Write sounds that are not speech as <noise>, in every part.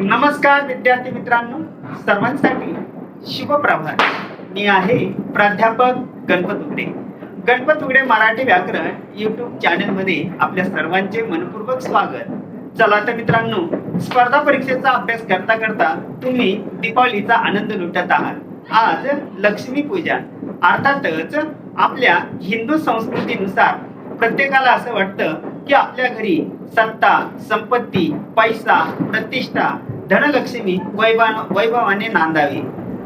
नमस्कार विद्यार्थी मित्रांनो. सर्वांसाठी शुभ मी आहे प्राध्यापक गणपत उगडे. गणपत उगडे मराठी व्याकरण युट्यूब चॅनलमध्ये आपल्या सर्वांचे मनपूर्वक स्वागत. चला तर मित्रांनो स्पर्धा परीक्षेचा अभ्यास करता करता तुम्ही दीपावलीचा आनंद लुटत आहात. आज लक्ष्मी पूजा. अर्थातच आपल्या हिंदू संस्कृतीनुसार प्रत्येकाला असं वाटतं की आपल्या घरी सत्ता संपत्ती पैसा प्रतिष्ठा धनलक्ष्मी वैभव वैभवाने नांदावी.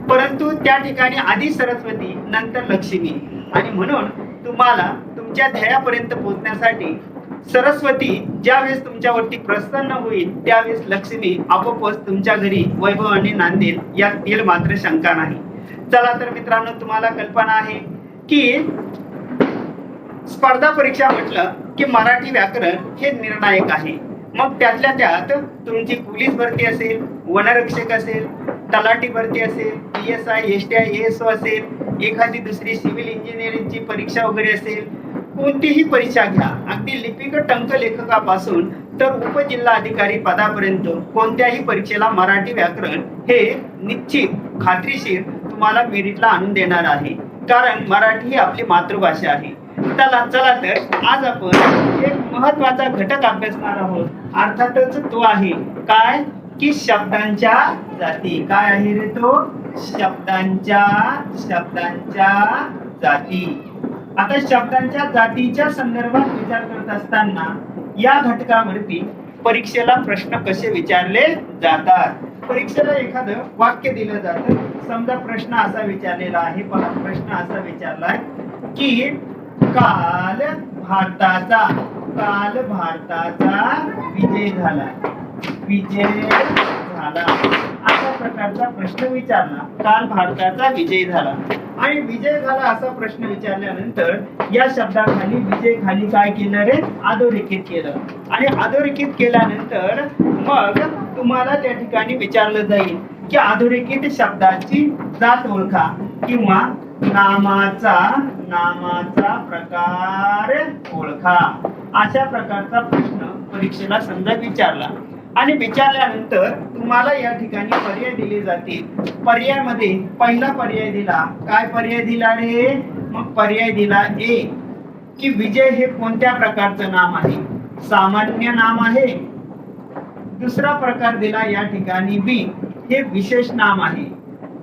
परंतु त्या ठिकाणी आधी सरस्वती नंतर लक्ष्मी. आणि म्हणून तुम्हाला तुमच्या ध्येयापर्यंत पोहोचण्यासाठी सरस्वती ज्यावेळेस तुमच्यावरती प्रसन्न होईल त्यावेळेस लक्ष्मी आपोआपच तुमच्या घरी वैभवाने नांदेल यात मात्र शंका नाही. चला तर मित्रांनो तुम्हाला कल्पना आहे की स्पर्धा परीक्षा म्हटलं की मराठी व्याकरण हे निर्णायक आहे. मग त्यातल्या त्यात तुमची पोलीस भरती असेल वनरक्षक असेल तलाठी भरती असेल P S I S T I S O असेल एखादी दुसरी सिव्हिल इंजिनिअरिंगची परीक्षा वगैरे असेल कोणतीही परीक्षा घ्या. अगदी लिपिक टंक लेखकापासून तर उपजिल्हा अधिकारी पदापर्यंत कोणत्याही परीक्षेला मराठी व्याकरण हे निश्चित खात्रीशीर तुम्हाला मेरिटला आणून देणार आहे. कारण मराठी ही आपली मातृभाषा आहे. चला चला तर आज आपण एक महत्त्वाचा घटक अभ्यासणार आहोत. अर्थातच तो आहे काय? की शब्दांच्या जाती. काय आहे रे तो? शब्दांच्या शब्दांच्या जाती. आता शब्दांच्या जातीच्या संदर्भात विचार करत असताना या घटकावरती परीक्षेला प्रश्न कसे विचारले जातात? परीक्षेला एखादं वाक्य दिलं जातं. समजा प्रश्न असा विचारलेला आहे पहा प्रश्न असा विचारलाय की काल भारताचा काल भारताचा विजय झाला. विजय झाला. अशा प्रकारचा प्रश्न विचारला. काल भारताचा विजय झाला. आणि विजय झाला असा प्रश्न विचारल्यानंतर या शब्दाखाली विजय खाली काय केलं रे? अधोरेखित केलं. आणि अधोरेखित केल्यानंतर मग तुम्हाला त्या ठिकाणी विचारलं जाईल की अधोरेखित शब्दाची जात ओळखा किंवा नामाचा नामाचा प्रकार ओळखा. अशा प्रकारचा प्रश्न परीक्षेला समजा विचारला. आणि विचारल्यानंतर तुम्हाला या ठिकाणी पर्याय दिले जातील. पर्यायामध्ये पहिला पर्याय दिला. काय पर्याय दिला रे? मग पर्याय दिला ए की विजय हे कोणत्या प्रकारचं नाम आहे? सामान्य नाम आहे. दुसरा प्रकार दिला या ठिकाणी बी हे विशेष नाम आहे.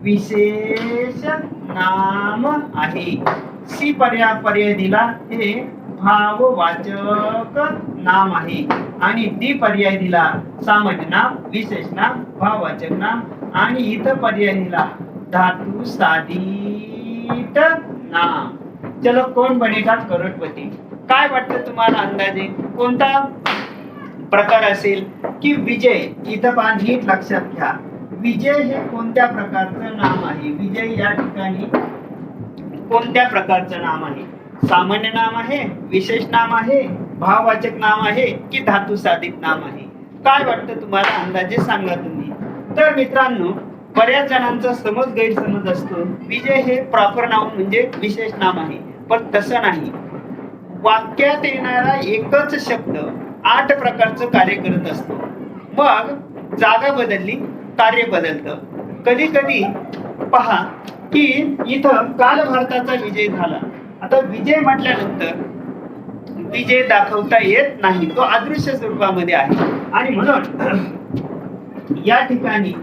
विशेष नाम आहे. सी पर्याय पर्याय दिला हे भाववाचक नाम आहे. आणि डी पर्याय दिला सामान्य नाम विशेष नाम भाववाचक नाम आणि इथं पर्याय दिला धातू साधित नाम. चलो कोण बनेगा? करोडपती. काय वाटतं तुम्हाला अंदाजे? कोणता प्रकार असेल की विजय? इथं पहा नीट लक्षात घ्या. विजय हे कोणत्या प्रकारचं नाम आहे? विजय या ठिकाणी कोणत्या प्रकारचं नाम आहे? सामान्य नाम आहे विशेष नाम आहे भाववाचक नाम आहे की धातू साधित नाम आहे? काय वाटतं तुम्हाला अंदाजे सांगा तुम्ही? तर मित्रांनो बऱ्याच जणांचा समज गैरसमज असतो. विजय हे प्रॉपर नाव म्हणजे विशेष नाम आहे. पण तसं नाही. वाक्यात येणारा एकच शब्द आठ प्रकारचं कार्य करत असतो. मग जागा बदलली कार्य बदलतं. कधी कधी पहा की इथं काल भारताचा विजय झाला. आता विजय म्हटल्यानंतर विजय दाखवता येत नाही. तो अदृश्य स्वरूपामध्ये आहे. आणि म्हणून <clears throat> या ठिकाणी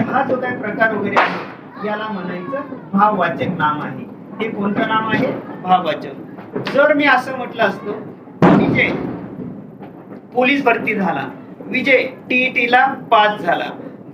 हा जो काही प्रकार वगैरे आहे. याला म्हणायचं भाववाचक नाम आहे. हे कोणतं नाम आहे? भाववाचक. जर मी असं म्हटलं असतो विजय पोलीस भरती झाला. विजय टी ला पास झाला.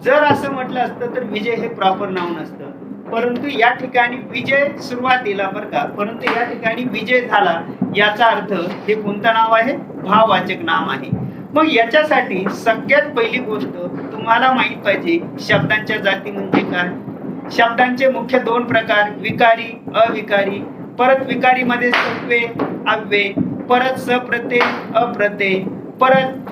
जर असं म्हटलं असतं तर विजय हे प्रॉपर नाव नसतं. परंतु या ठिकाणी विजय सुरुवातीला बरं का परंतु या ठिकाणी विजय झाला याचा अर्थ हे कोणतं नाव आहे? भाववाचक नाम आहे. मग याच्यासाठी सगळ्यात पहिली गोष्ट तुम्हाला माहीत पाहिजे शब्दांच्या जाती म्हणजे काय? शब्दांचे मुख्य दोन प्रकार विकारी अविकारी. परत विकारी मध्ये सत्वे अव्यय परत सप्रत्यय अप्रत्यय परत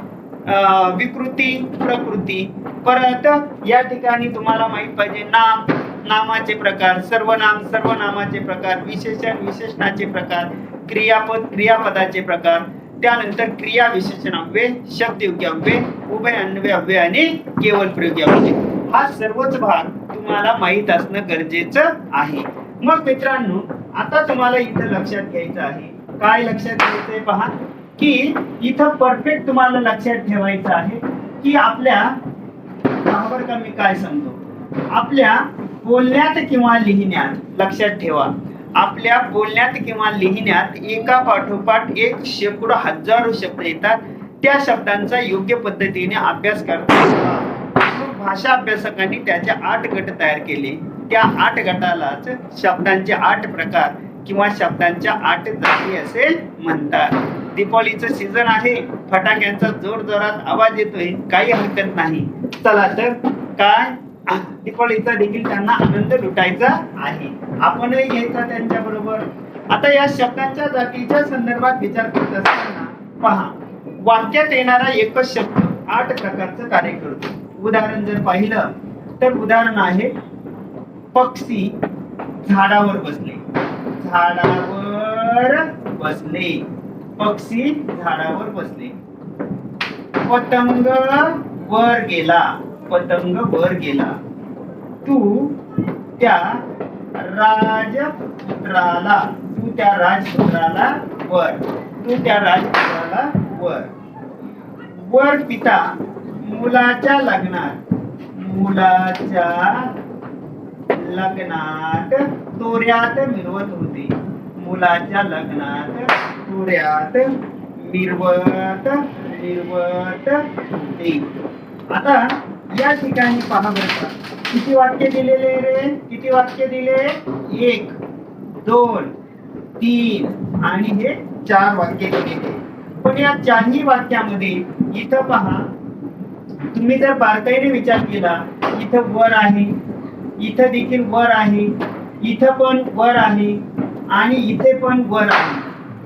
अं, विकृती प्रकृती. परत या ठिकाणी तुम्हाला माहीत पाहिजे नाम. नामाचे प्रकार सर्वनाम सर्वनामाचे प्रकार विशेषण विशेषणाचे प्रकार क्रियापद क्रियापदाचे प्रकार त्यानंतर क्रिया विशेषण अव्यय शब्दयोग्य अव्यय उभय अन्वय अव्यय आणि केवळ प्रयोगी अव्यय. हा सर्वच भाग तुम्हाला माहीत असणं गरजेचं आहे. मग मित्रांनो आता तुम्हाला इथं लक्षात घ्यायचं आहे. काय लक्षात घ्यायचंय पहा? की इथं परफेक्ट तुम्हाला लक्षात ठेवायचं आहे की आपल्या का मी काय सांगतो? आपल्या बोलण्यात किंवा लिहिण्यात लक्षात ठेवा. आपल्या बोलण्यात किंवा लिहिण्यात एका पाठोपाठ एक शेकडो हजारो शब्द येतात. त्या शब्दांचा योग्य पद्धतीने अभ्यास करता भाषा अभ्यासकांनी त्याचे आठ गट तयार केले. त्या आठ गटालाच शब्दांचे आठ प्रकार किंवा शब्दांच्या आठ जाती असे म्हणतात. दीपावलीचं सीझन आहे. फटाक्यांचा जोर जोरात आवाज येतोय. काही हरकत नाही. चला तर काय? दीपावलीचा देखील त्यांना आनंद लुटायचा आहे. आपणही यायचा त्यांच्या बरोबर. आता या शब्दांच्या जातीच्या संदर्भात विचार करत असताना पहा वाक्यात येणारा एकच शब्द आठ प्रकारचं कार्य करतो. उदाहरण जर पाहिलं तर उदाहरण आहे पक्षी झाडावर बसले. झाडावर बसले. पक्षी झाडावर बसले. पतंग वर गेला. पतंग वर गेला. तू त्या राजपुत्राला तू त्या राजपुत्राला वर तू त्या राजपुत्राला वर. वर पिता मुलाच्या लग्नात मुलाच्या लग्नात तोऱ्यात मिरवत होते. मुलाच्या लग्नात तोऱ्यात मिरवत मिरवत होते. आता या ठिकाणी पहा बरं का. किती वाक्य दिलेले रे? किती वाक्य दिले? एक दोन तीन आणि हे चार वाक्य दिलेले पण या चारही वाक्यामध्ये इथं पहा तुम्ही जर बारकाईने विचार केला इथं वर आहे इथं देखील वर आहे इथं पण वर आहे आणि इथे पण वर आहे.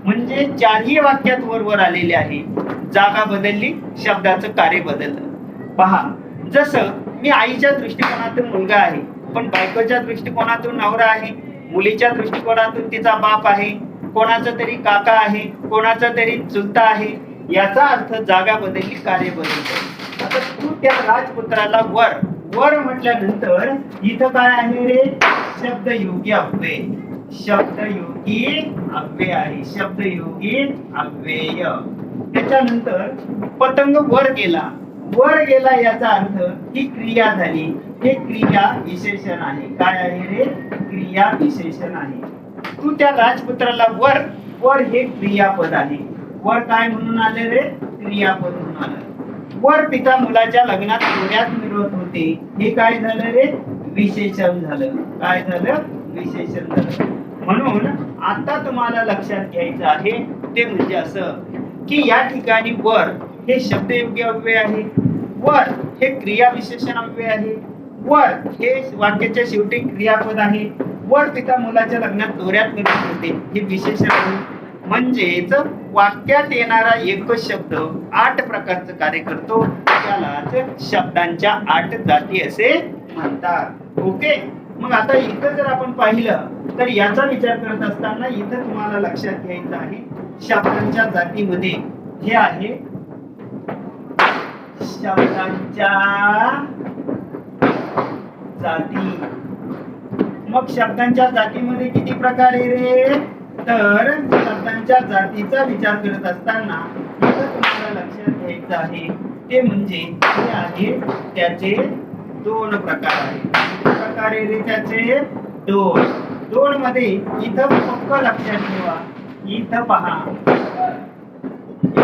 म्हणजे चारही वाक्यात वर वर आलेले आहे. जागा बदलली शब्दाचं कार्य बदललं. पहा जसं मी आईच्या दृष्टिकोनातून मुलगा आहे पण बायकोच्या दृष्टिकोनातून नवरा आहे मुलीच्या दृष्टिकोनातून तिचा बाप आहे कोणाचा तरी काका आहे कोणाचा तरी चुलता आहे याचा अर्थ जागा बदलली कार्य बदलते. आता तू त्या राजपुत्राला वर वर म्हटल्यानंतर इथं काय आहे रे? शब्द योगी अव्यय. शब्द योगी अव्यय आहे. शब्द योगी अव्यय. त्याच्यानंतर पतंग वर गेला. वर गेला याचा अर्थ ही क्रिया झाली. हे क्रिया विशेषण आहे. काय आहे रे क्रिया विशेषण आहे. तू त्या राजपुत्राला वर वर हे क्रियापद आहे. वर काय म्हणून आले रे? क्रियापद म्हणून आलं. वर पिता मुलाच्या लग्नात पुण्यात मिळवत होते. हे काय झालं रे? विशेषण झालं. काय झालं? विशेषण झालं. म्हणून आता तुम्हाला लक्षात घ्यायचं आहे ते म्हणजे असं की या ठिकाणी वर हे शब्दयोग्य अव्यय आहे. वर हे क्रिया विशेषण अव्यय आहे. वर हे वाक्याच्या शेवटी क्रियापद आहे. वर पिता मुलाच्या लग्नात दोऱ्यात मिळत होते. हे विशेषण आहे. म्हणजेच वाक्यात येणारा एकच शब्द आठ प्रकारचं कार्य करतो. त्यालाच शब्दांच्या आठ जाती असे म्हणतात. ओके? मग आता इथं जर आपण पाहिलं तर याचा विचार करत असताना इथं तुम्हाला लक्षात घ्यायचं आहे. शब्दांच्या जातीमध्ये हे आहे शब्दांच्या जाती. मग शब्दांच्या जातीमध्ये किती प्रकार आहे रे? तर शब्दांच्या जातीचा विचार करत असताना तुम्हाला लक्षात घ्यायचं आहे. ते म्हणजे हे आहे त्याचे दोन प्रकार आहेत प्रकार आहे रे त्याचे? दोन. दोन मध्ये इथं फक्त लक्षात ठेवा. इथं पहा.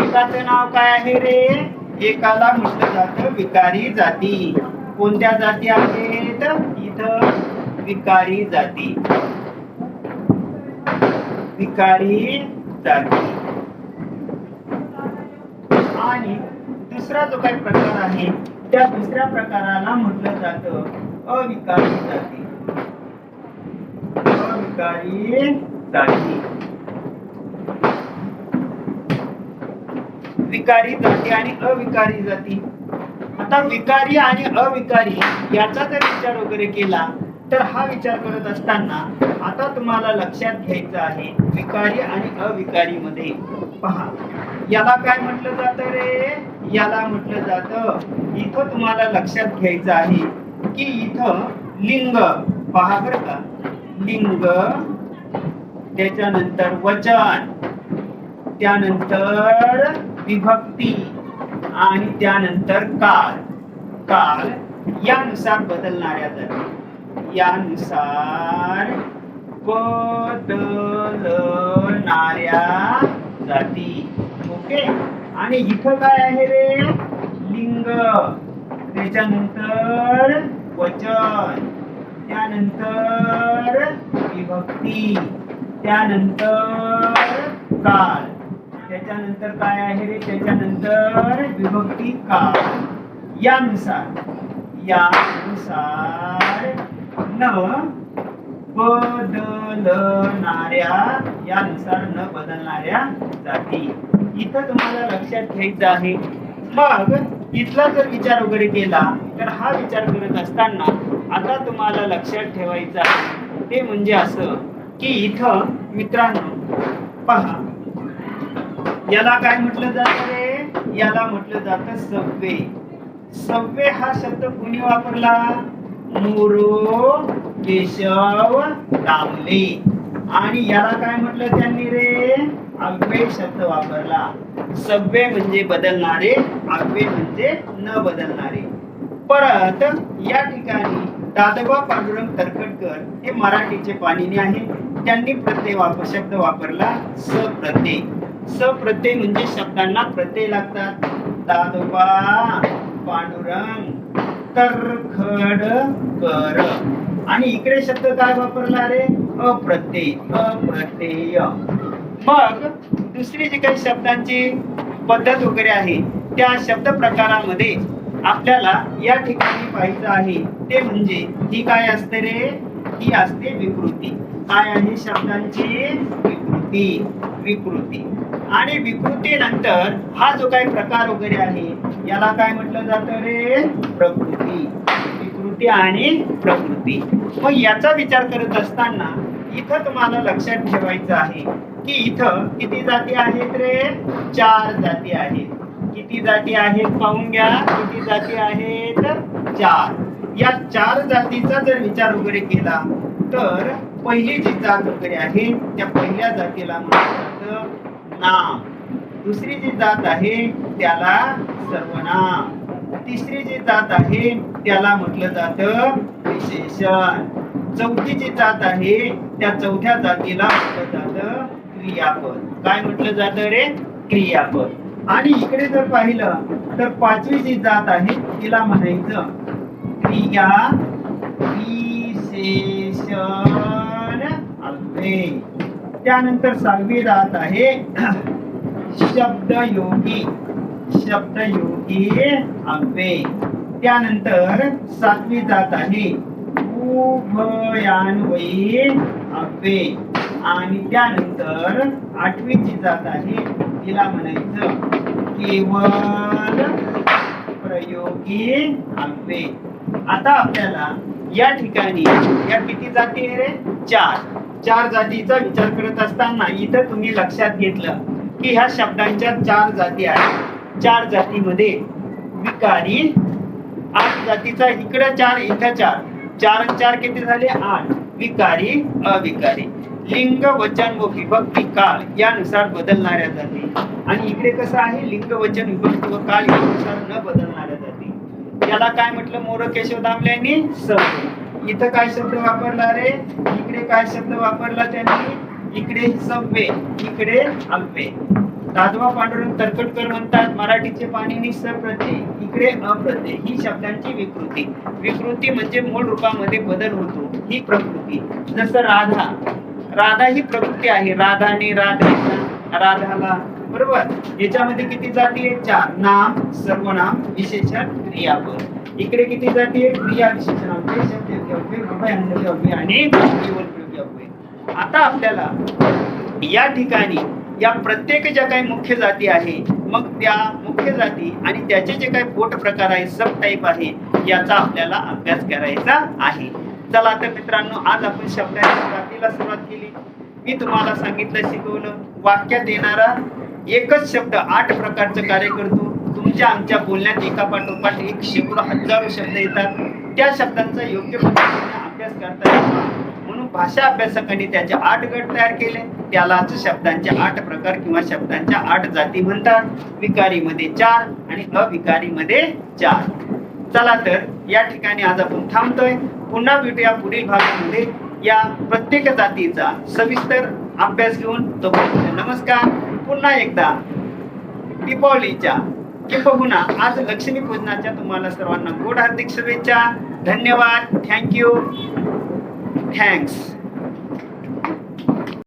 एकाचं नाव काय आहे रे? एकाला म्हटलं जात विकारी जाती. कोणत्या जाती आहेत? इथं विकारी जाती. विकारी जाती. आणि दुसरा जो काही प्रकार आहे त्या दुसऱ्या प्रकाराला म्हटलं जातं अविकारी जाती. अविकारी जाती. विकारी जाती आणि अविकारी जाती. आता विकारी आणि अविकारी याचा जर विचार वगैरे केला तर हा विचार करत असताना आता तुम्हाला लक्षात घ्यायचं आहे विकारी आणि अविकारी मध्ये. पहा याला काय म्हटलं जातं रे? याला म्हटलं जातं इथं तुम्हाला लक्षात घ्यायचं आहे की इथं लिंग पहा बर का. लिंग त्याच्यानंतर वचन त्यानंतर विभक्ती आणि त्यानंतर काल काल यानुसार बदलणाऱ्या दर. यानुसार बदलणाऱ्या जाती. ओके? आणि इथं काय आहे रे? लिंग. त्याच्यानंतर वचन. त्यानंतर विभक्ती. त्यानंतर काल त्याच्यानंतर काय आहे रे? त्याच्यानंतर विभक्ती काळ. यानुसार यानुसार न बदलणाऱ्या यानुसार न बदलणाऱ्या जाती. इथं तुम्हाला लक्षात घ्यायचं आहे. मग इथला जर विचार वगैरे केला तर हा विचार करत असताना आता तुम्हाला लक्षात ठेवायचं आहे. ते म्हणजे असं की इथं मित्रांनो पहा याला काय म्हटलं जात रे? याला म्हटलं जातं सव्वे. सव्वे हा शब्द कुणी वापरला? मोरो केशव दामले आणि याला काय म्हटलं त्यांनी रे? अव्यय शब्द वापरला. सव्वे म्हणजे बदलणारे अव्यय म्हणजे न बदलणारे. परत या ठिकाणी दादोबा पांडुरंग तरखडकर हे मराठीचे पाणिनी आहे त्यांनी प्रत्यय वापर शब्द वापरला सप्रत्यय. सप्रत्यय म्हणजे शब्दांना प्रत्यय लागतात. दादोबा पांडुरंग तरखडकर आणि इकडे शब्द काय वापरला रे? अप्रत्यय अप्रत्यय. मग दुसरी जी काही शब्दांची पद्धत वगैरे आहे त्या शब्द प्रकारामध्ये आपल्याला या ठिकाणी पाहायचं आहे ते म्हणजे ही काय असते रे? ही असते विकृती. काय आहे शब्दांची? विकृती. विकृती. आणि विकृतीनंतर हा जो काही प्रकार वगैरे आहे याला काय म्हटलं जातं रे? प्रकृती. विकृती आणि प्रकृती. मग याचा विचार करत असताना इथं तुम्हाला लक्षात ठेवायचं आहे की इथं किती जाती आहेत रे? चार जाती आहेत. किती जाती आहेत पाहून घ्या. किती जाती आहेत? चार. या चार जातीचा जर विचार वगैरे केला तर पहिली जी जात वगैरे आहे त्या पहिल्या जातीला म्हणतात नाम. दुसरी जी जात आहे त्याला सर्वनाम. तिसरी जी जात आहे त्याला म्हटलं जातं विशेषण. चौथी जी जात आहे त्या चौथ्या जातीला म्हटलं जातं क्रियापद. काय म्हटलं जातं रे? क्रियापद. आणि इकडे जर पाहिलं तर पाचवी जी जात आहे तिला म्हणायचं क्रिया विशेषण त्यानंतर सहावी जात आहे. शब्दयोगी शब्दयोगी अव्यय त्यानंतर सातवी जात आहे. उभयान्वयी अव्यय आणि त्यानंतर आठवीची जात आहे. तिला म्हणायचं केवळ प्रयोगी अव्यय आता आपल्याला या ठिकाणी या किती जाती रे? चार. चार जातीचा विचार करत असताना इथं तुम्ही लक्षात घेतलं की ह्या शब्दांच्या चार जाती आहेत. चार जातीमध्ये विकारी आठ जातीचा इकडे चार इथं चार. चार चार किती झाले? आठ. विकारी अविकारी. लिंग वचन व विभक्ती काल यानुसार बदलणाऱ्या जाती. आणि इकडे कसं आहे? लिंग वचन विभक्ती व काल यानुसार न बदलणाऱ्या जाती. याला काय म्हटलं मोर केशव दामले यांनी? इथं काय शब्द वापरला रे इकडे काय शब्द वापरला त्यांनी? इकडे सव्वे इकडे अव्वे. दादवा पांडुरंग तरकटकर म्हणतात मराठीचे पाणीनी सप्रत्यय इकडे अप्रते ही शब्दांची विकृती. विकृती म्हणजे मूळ रूपामध्ये बदल होतो ही प्रकृती. जसं राधा. राधा ही प्रकृती आहे. राधाने राधा. राधाला बरोबर? याच्यामध्ये किती जाती आहे चार. नाम सर्वनाम विशेषण क्रियापद. इकडे किती जाती आहे क्रिया विशेषण आता आपल्याला या ठिकाणी या प्रत्येक ज्या काही मुख्य जाती आहे मग त्या मुख्य जाती आणि त्याचे जे काही पोट प्रकार आहे सब टाईप आहे याचा आपल्याला अभ्यास करायचा आहे. चला तर मित्रांनो आज आपण शब्दाच्या जातीला सुरुवात केली. मी तुम्हाला सांगितलं शिकवलं वाक्यात येणारा एकच शब्द आठ प्रकारचं कार्य करतो. तुमच्या आमच्या बोलण्यात एका पाठोपाठ एक शेकडो हजारो शब्द येतात. त्या शब्दांचा योग्य पद्धतीने अभ्यास करता येतो. म्हणून भाषा अभ्यासकांनी त्याचे आठ गट तयार केले. त्यालाच शब्दांचे आठ प्रकार किंवा शब्दांच्या आठ जाती म्हणतात. विकारीमध्ये चार आणि अविकारीमध्ये चार. चला तर या ठिकाणी आज आपण थांबतोय. पुन्हा भेटूया पुढील भागामध्ये. या प्रत्येक जातीचा सविस्तर अभ्यास घेऊन. तो नमस्कार. पुन्हा एकदा दीपावलीच्या किंबहुना आज लक्ष्मी पूजनाच्या तुम्हाला सर्वांना गोड हार्दिक शुभेच्छा. धन्यवाद. Thank you thanks